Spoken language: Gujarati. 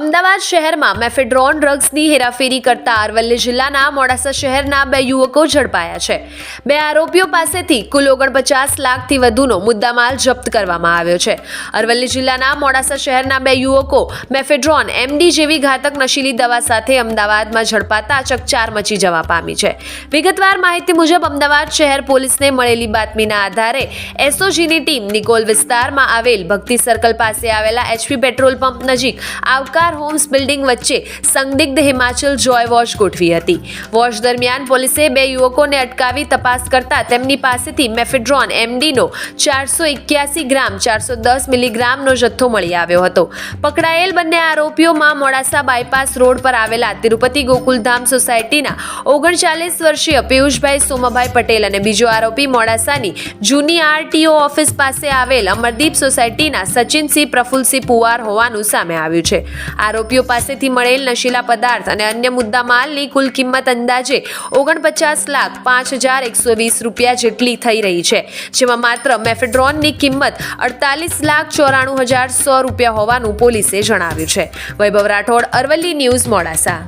અમદાવાદ શહેરમાં મેફેડ્રોન ડ્રગ્સની હેરાફેરી કરતા અરવલ્લી જિલ્લાના મોડાસા શહેરના બે યુવકો ઝડપાયા છે. બે આરોપીઓ પાસેથી કુલ ઓગણપચાસ લાખથી વધુનો મુદ્દામાલ જપ્ત કરવામાં આવ્યો છે. અરવલ્લી જિલ્લાના મોડાસા શહેરના બે યુવકો મેફેડ્રોન એમડી જેવી ઘાતક નશીલી દવા સાથે અમદાવાદમાં ઝડપાતા ચકચાર મચી જવા પામી છે. વિગતવાર માહિતી મુજબ અમદાવાદ શહેર પોલીસને મળેલી બાતમીના આધારે એસઓજીની ટીમ નિકોલ વિસ્તારમાં આવેલ ભક્તિ સર્કલ પાસે આવેલા એચપી પેટ્રોલ પંપ નજીક આવકાર હોમ્સ બિલ્ડિંગ વચ્ચે સંદિગ્ધ હિમાચલ જોય વોશ ગોઠવી હતી. વોશ દરમિયાન પોલીસે બે યુવકોને અટકાવી તપાસ કરતા તેમની પાસેથી મેફેડ્રોન એમડીનો ચારસો એક્યાસી ગ્રામ, ચારસો દસ મિલીગ્રામનો જથ્થો મળી આવ્યો હતો. પકડાયેલ બંને આરોપીઓમાં મોડાસા બાયપાસ રોડ પર આવેલા તિરુપતિ ગોકુલધામ સોસાયટીના ઓગણચાલીસ વર્ષીય પિયુષભાઈ સોમાભાઈ પટેલ અને બીજો આરોપી મોડાસાની જૂની આરટીઓ ઓફિસ પાસે આવેલ અમરદીપ સોસાયટીના સચિનસિંહ પ્રફુલસિંહ પુવાર હોવાનું સામે આવ્યું છે. આરોપીઓ પાસેથી મળેલ નશીલા પદાર્થ અને અન્ય મુદ્દા માલની કુલ કિંમત અંદાજે ઓગણપચાસ લાખ પાંચ હજાર એકસો વીસ રૂપિયા જેટલી થઈ રહી છે, જેમાં માત્ર મેફેડ્રોનની કિંમત અડતાલીસ લાખ ચોરાણું હજાર સો રૂપિયા હોવાનું પોલીસે જણાવ્યું છે. વૈભવ રાઠોડ, અરવલ્લી ન્યૂઝ મોડાસા.